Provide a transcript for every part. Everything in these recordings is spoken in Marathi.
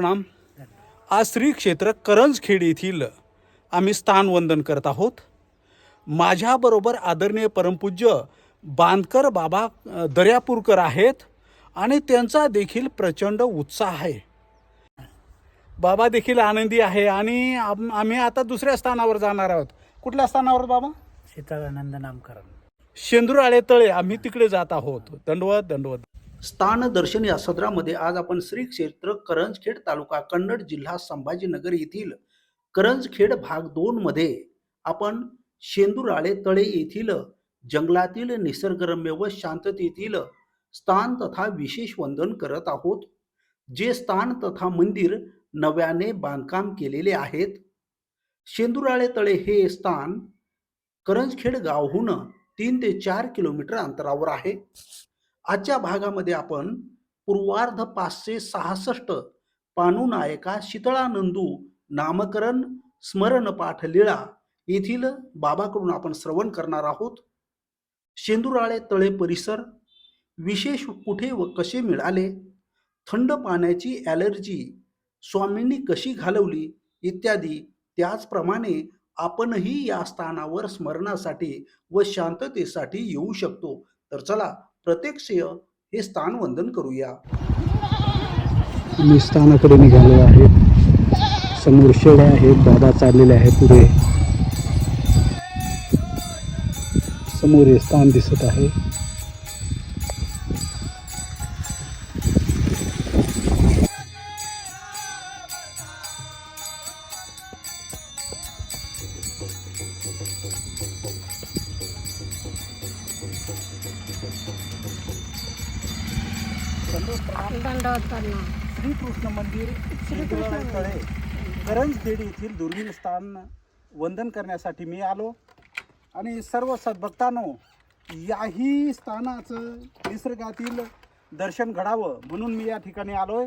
प्रणाम. आज श्री क्षेत्र करंजखेड येथील आम्ही स्थानवंदन करत आहोत. माझ्याबरोबर आदरणीय परमपूज्य बांधकर बाबा दर्यापूरकर आहेत आणि त्यांचा देखील प्रचंड उत्साह आहे. बाबा देखील आनंदी आहे आणि आम- आम्ही आता दुसऱ्या स्थानावर जाणार आहोत. कुठल्या स्थानावर बाबा? सीतारानंद नामकरण. शेंदुराळे तळे आम्ही तिकडे जात आहोत. दंडवत दंडवत. स्थान दर्शन या सदरामध्ये आज आपण श्री क्षेत्र करंजखेड तालुका कन्नड जिल्हा संभाजीनगर येथील करंजखेड भाग दोन मध्ये आपण शेंदुराळे तळे येथील जंगलातील निसर्गरम्य व शांततेतील स्थान तथा विशेष वंदन करत आहोत जे स्थान तथा मंदिर नव्याने बांधकाम केलेले आहेत. शेंदुराळे तळे हे स्थान करंजखेड गावहून तीन ते चार किलोमीटर अंतरावर आहे. आजच्या भागामध्ये आपण पूर्वार्ध पाचशे सहासष्ट पानुनायका शीतळानंदू नामकरण स्मरण पाठ लिळा येथील बाबाकडून आपण श्रवण करणार आहोत. शेंदुराळे तळे परिसर विशेष कुठे व कसे मिळाले थंड पाण्याची ॲलर्जी स्वामींनी कशी घालवली इत्यादी त्याचप्रमाणे आपणही या स्थानावर स्मरणासाठी व शांततेसाठी येऊ शकतो. तर चला प्रत्यक्ष हे स्थान वंदन करूया. मी स्थानाकडे निघालो आहे. समोर शेळ्या आहेत दादा चाललेले आहे पुढे. समोर हे स्थान दिसत आहे. दंडवत प्रणाम श्रीकृष्ण मंदिर. शेंदुराळे तळे. करंजखेड येथील दुर्मिळ स्थान वंदन करण्यासाठी मी आलो. आणि सर्व सद्भक्तांनो याही स्थानाचं निसर्गातील दर्शन घडावं म्हणून मी या ठिकाणी आलोय.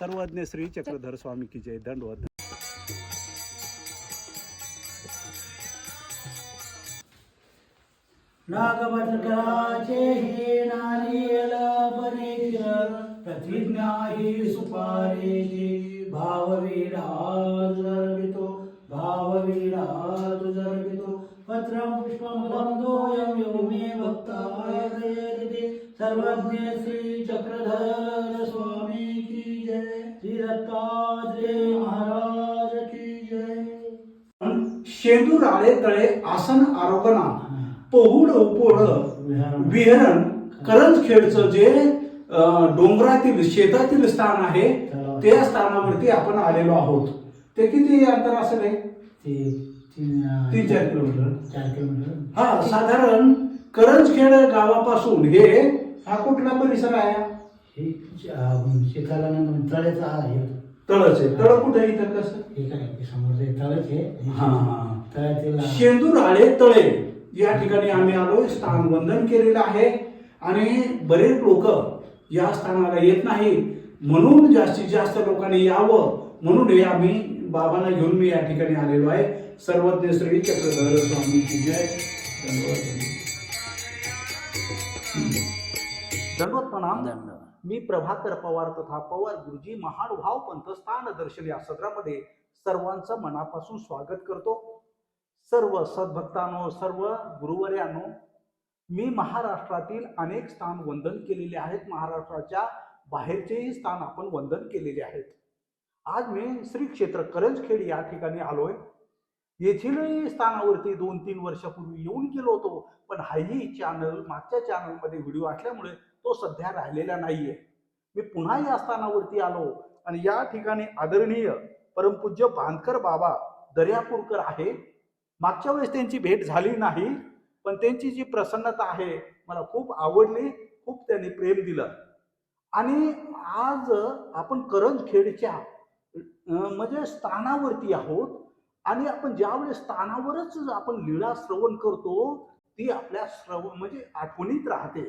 सर्वज्ञ श्री चक्रधर स्वामी की जय. दंडवत नागभद्राचे हे नारियल परिचर प्रतिज्ञा ही सुपारीची. भाववीडा तुझर्वितो भाववीडा तुझर्वितो पत्रं पुष्पं दोयं यो मे भक्ताय दयेति सर्वज्ञ श्री चक्रधर स्वामी की जय. श्री दत्तात्रेय महाराज की जय. शेंदूर शेंदुराळे तळे आसन आरोगणा पहुड पोळ विहरण. करंजखेडचं जे डोंगरातील शेतातील स्थान आहे त्या स्थानावरती आपण आलेलो आहोत. ते किती अंतर असेल तीन चार किलोमीटर. चार किलोमीटर. हा साधारण करंजखेड गावापासून हे हा कुठला परिसर आहे? अं, शीतलानंद तळेचं आहे. तळच आहे. तळ कुठे इथं कसं? हे काय हे तळच आहे. तळ्यातील शेंदुराळे तळे. या ठिकाणी आम्ही आलोय स्थान वंदन केलेलं आहे. आणि बरेच लोक या स्थानाला येत नाही म्हणून जास्तीत जास्त लोकांनी यावं. म्हणून हे आम्ही बाबांना घेऊन मी या ठिकाणी आलेलो आहे. सर्वज्ञ श्री चक्रधर स्वामी की जय. धन्यवाद. प्रणाम. मी प्रभाकर पवार तथा पवार गुरुजी महानुभाव पंथ स्थान दर्शन या सत्रामध्ये सर्वांचं मनापासून स्वागत करतो. सर्व सद्भक्तांनो सर्व गुरुवर्यांनो मी महाराष्ट्रातील अनेक स्थान वंदन केलेले आहेत. महाराष्ट्राच्या बाहेरचेही स्थान आपण वंदन केलेले आहेत. आज मी श्री क्षेत्र करंजखेड या ठिकाणी आलोय. येथीलही स्थानावरती दोन तीन वर्षापूर्वी येऊन गेलो होतो पण हाही चॅनल मागच्या चॅनलमध्ये व्हिडिओ असल्यामुळे तो सध्या राहिलेला नाहीये. मी पुन्हा या स्थानावरती आलो आणि या ठिकाणी आदरणीय परमपूज्य बांधकर बाबा दर्यापूरकर आहे. मागच्या वेळेस त्यांची भेट झाली नाही पण त्यांची जी प्रसन्नता आहे मला खूप आवडली खूप त्यांनी प्रेम दिलं. आणि आज आपण करंजखेडच्या म्हणजे स्थानावरती आहोत आणि आपण ज्यावेळेस स्थानावरच आपण लीळा श्रवण करतो ती आपल्या श्रव म्हणजे आठवणीत राहते.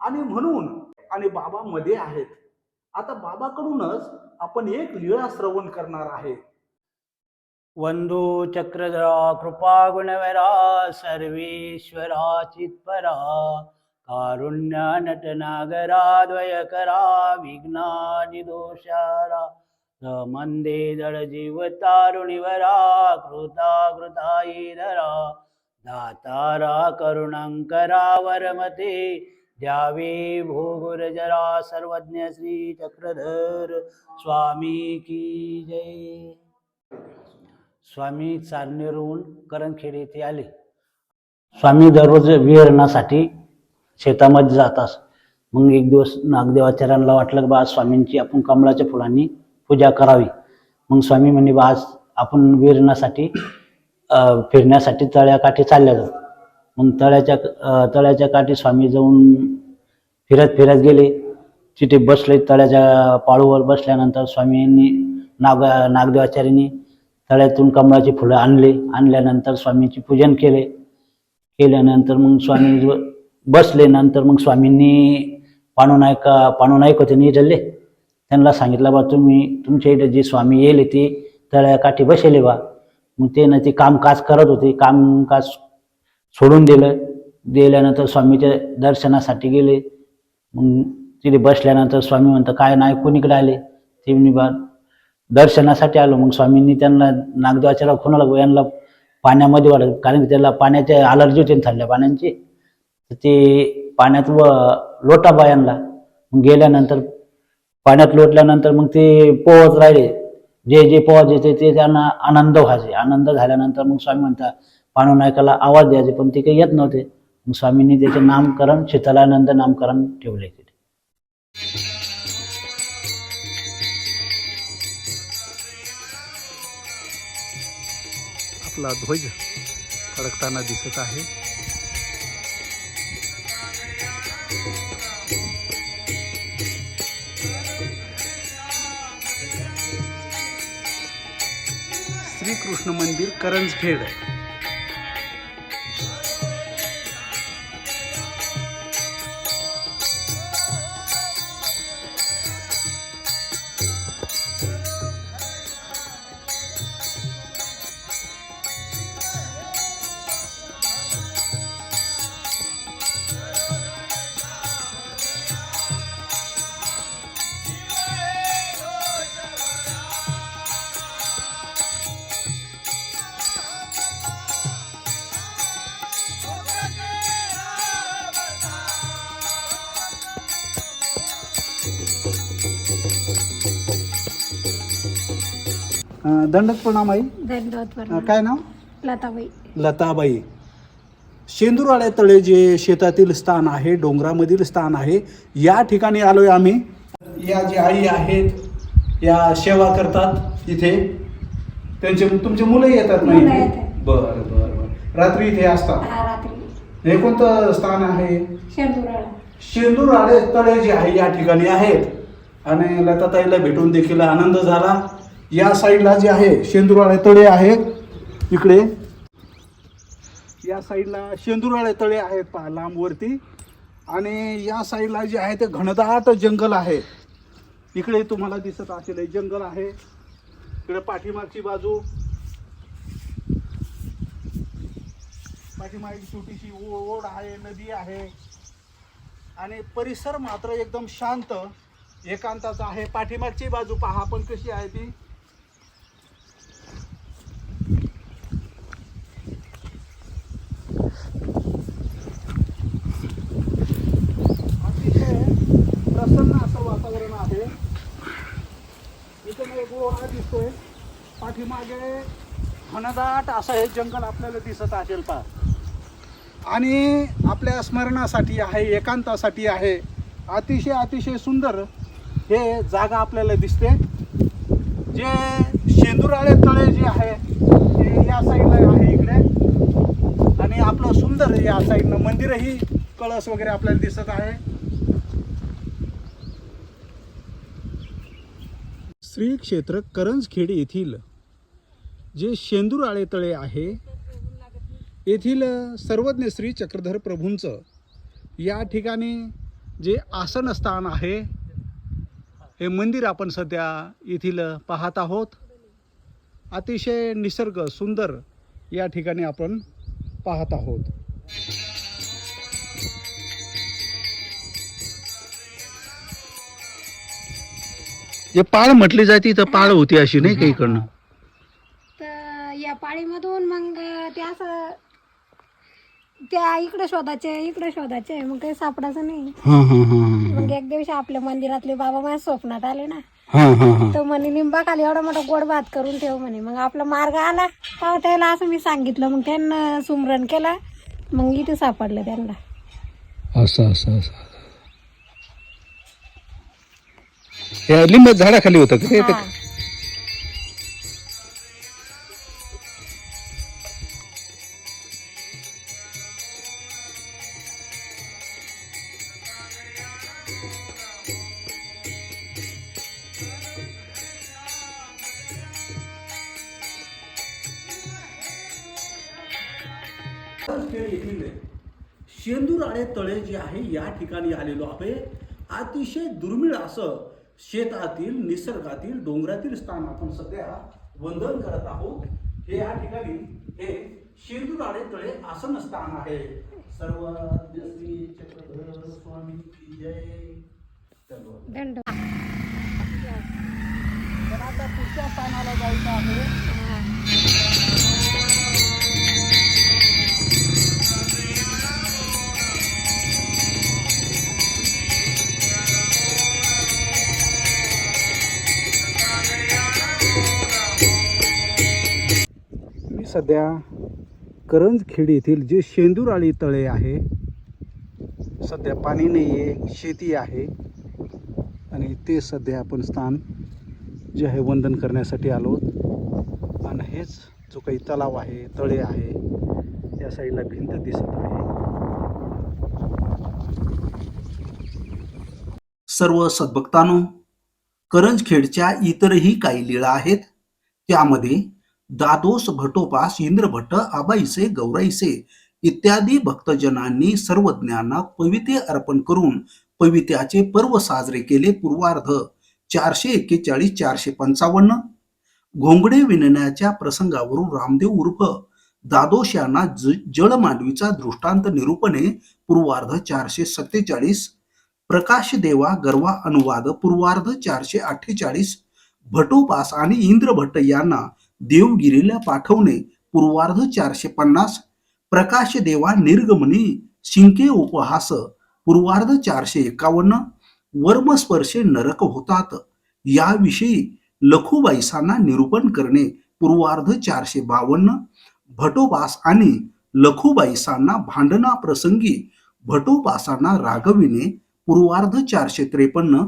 आणि म्हणून आणि बाबा मध्ये आहेत. आता बाबाकडूनच आपण एक लीळा श्रवण करणार आहे. वंदू चक्रधरा कृपा गुणवरा सर्वेश्वरा चित्परा कारुण्यानटनागराद्वयकरा विघ्नादिदोषारा मंदे जडजीवतारुणिवरा कृता कृताईधरा दातारा करुणांकरा वरमते द्यावे भोगुरजरा सर्वज्ञ श्री चक्रधर स्वामी की जय। स्वामी चांदनेरहून करणखेड येथे आले. स्वामी दररोज विहरणासाठी शेतामध्ये जातात मग एक दिवस नागदेवाचार्यांना वाटलं की बा आज स्वामींची आपण कमळाच्या फुलांनी पूजा करावी. मग स्वामी म्हणे बा आज आपण विहरणासाठी फिरण्यासाठी तळ्याकाठी चालल्या जाऊ मग तळ्याच्या तळ्याच्या काठी स्वामी जाऊन फिरत फिरत गेले. तिथे बसले तळ्याच्या पाळूवर बसल्यानंतर स्वामींनी नाग नागदेवाचार्यांनी तळ्यातून कमळाची फुलं आणले. आणल्यानंतर स्वामींचे पूजन केले. केल्यानंतर मग स्वामी बसले. नंतर मग स्वामींनी पाणूनायका पाणूनायक होते निजल्ले त्यांना सांगितलं बा तुम्ही तुमच्या इथे जे स्वामी येले ते तळ्याकाठी बसेले बा. मग ते ना ते कामकाज करत होते. कामकाज सोडून दिलं. दिल्यानंतर स्वामीच्या दर्शनासाठी गेले. मग तिथे बसल्यानंतर स्वामी म्हणतात काय नाही कोणीकडे आले? ते बा दर्शनासाठी आलो. मग स्वामींनी त्यांना नागदेवाच्या कोणाला यांना पाण्यामध्ये वाढलं कारण की त्याला पाण्याचे अलर्जी होते ना पाण्याची. तर ते पाण्यात व लोटा बायांना मग गेल्यानंतर पाण्यात लोटल्यानंतर मग ते पोहत राहिले. जे जे पोहत येते ते त्यांना आनंद व्हायचे. आनंद झाल्यानंतर मग स्वामी म्हणतात पाणू नायकाला आवाज द्यायचे पण ते काही येत नव्हते. मग स्वामींनी त्याचे नामकरण शीतलानंद नामकरण ठेवले तिथे. आपला ध्वज फडकताना दिसत आहे. श्रीकृष्ण मंदिर करंजखेड. अं, दंडक प्रणाम. आई अं, काय नाव? लताबाई. लताबाई. शेंदुरवाड्या तळे जे शेतातील स्थान आहे डोंगरामधील स्थान आहे या ठिकाणी आलोय आम्ही. या जे आई आहेत या सेवा करतात इथे. त्यांचे तुमचे मुलं येतात मुलं नाही येतात. बर बर बर. रात्री इथे असतात हा रात्री. हे कोणतं स्थान आहे? शेंदुराळा. शेंदूर तळे जे आहे या ठिकाणी आहेत. आणि लताताईला भेटून देखील आनंद झाला. या साईडला जे आहे शेंदुराळे तळे आहे इकडे. या साईडला शेंदुराळे तळे आहेत पहा लांबवरती. आणि या साईडला जे आहे ते घनदाट जंगल आहे. इकडे तुम्हाला दिसत असेल जंगल आहे. इकडे पाठीमागची बाजू. पाठीमागची छोटीशी ओढ आहे नदी आहे. आणि परिसर मात्र एकदम शांत एकांताचा आहे. पाठीमागची बाजू पहा पण कशी आहे ती अतिशय प्रसन्न असं वातावरण आहे इथं एक ओढा दिसतोय. पाठीमागे घनदाट असं हे जंगल आपल्याला दिसत असेल पा आणि आपल्या स्मरणासाठी आहे एकांतासाठी आहे. अतिशय अतिशय सुंदर हे जागा आपल्याला दिसते. जे शेंदुराळे तळे जे आहे ते या साईडला आहे इकडे. आणि आपलं सुंदर या साईडनं मंदिरही कळस वगैरे आपल्याला दिसत आहे. श्री क्षेत्र करंजखेड येथील जे शेंदूर आळेतळे आहे येथील सर्वज्ञ श्री चक्रधर प्रभूंचं या ठिकाणी जे आसनस्थान आहे हे मंदिर आपण सध्या येथील पाहत आहोत. अतिशय निसर्ग सुंदर या ठिकाणी आपण पाहत आहोत. जे पाळ म्हटली जाते तर पाळ होती अशी नाही काही इकडनं? तर या पाळीमधून मग ते असं त्या इकडे शोधायचे इकडे शोधायचे मग काही सापडायचं नाही. हा हा हा मग एक दिवशी आपल्या मंदिरातले बाबा माझ्या स्वप्नात आले ना. हा हा हा. तर म्हणे लिंबा खाली एवढा मोठा गोड भात करून ठेव म्हणे. मग आपला मार्ग आला. तेव्हा त्याला असं मी सांगितलं. मग त्यांना सुमरण केलं. मग इथे सापडलं त्यांना. असं असं असं. या लिंब झाडाखाली होतं का ते? हा. येथील शेंदुराळे तळे जे आहे या ठिकाणी आलेलो आहे अतिशय दुर्मिळ असं शेतातील निसर्गातील डोंगरातील स्थान आपण सध्या वंदन करत आहोत. हे या ठिकाणी हे शिरदुराडे तळे आसन स्थान आहे सर्व सध्या करंजखेड येथील जे शेंदुराळी तळे आहे सध्या पाणी नाही आहे शेती आहे. आणि ते सध्या आपण स्थान जे आहे वंदन करण्यासाठी आलो आणि हेच जो काही तलाव आहे तळे आहे या साईडला भिंत दिसत आहे. सर्व सद्भक्तांनो करंजखेडच्या इतरही काही लीळा आहेत. त्यामध्ये दादोस भटोपास इंद्रभट्ट आबाईसे गौराईसे इत्यादी भक्तजनांनी सर्वज्ञांना पविते अर्पण करून पवित्याचे पर्व साजरे केले पूर्वार्ध चारशे एक्केचाळीस चारशे पंचावन्न. घोंगडे विणण्याच्या प्रसंगावरून रामदेव उर्फ दादोश यांना ज जळमांडवीचा दृष्टांत निरूपणे पूर्वार्ध चारशे सत्तेचाळीस प्रकाश देवा गर्वा अनुवाद पूर्वार्ध चारशे अठ्ठेचाळीस भटोपास आणि इंद्रभट्ट यांना देवगिरीला पाठवणे पूर्वार्ध चारशे पन्नास. प्रकाश देवा निर्गमनी शिंके उपहास पूर्वार्ध चारशे एकावन्न. वर्मस्पर्शे नरक होतात. याविषयी लखुबाईसांना निरूपण करणे पूर्वार्ध चारशे बावन्न. भटोबास आणि लखुबाईसांना भांडणाप्रसंगी भटोबासांना रागविणे पूर्वार्ध चारशे त्रेपन्न.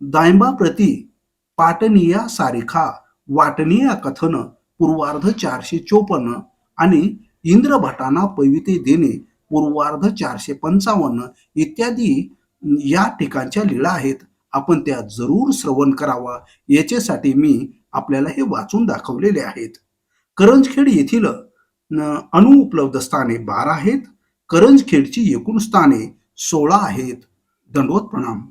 दायंबाप्रती पाटनिया सारिखा वाटनिया कथन पूर्वार्ध चारशे चोपन्न आणि इंद्रभटांना पविते देणे पूर्वार्ध चारशे पंचावन्न इत्यादी या ठिकाणच्या लीळा आहेत. आपण त्या जरूर श्रवण करावा. याच्यासाठी मी आपल्याला हे वाचून दाखवलेले आहेत. करंजखेड येथील अनुउपलब्ध स्थाने बारा आहेत. करंजखेडची एकूण स्थाने सोळा आहेत. दंडवत प्रणाम.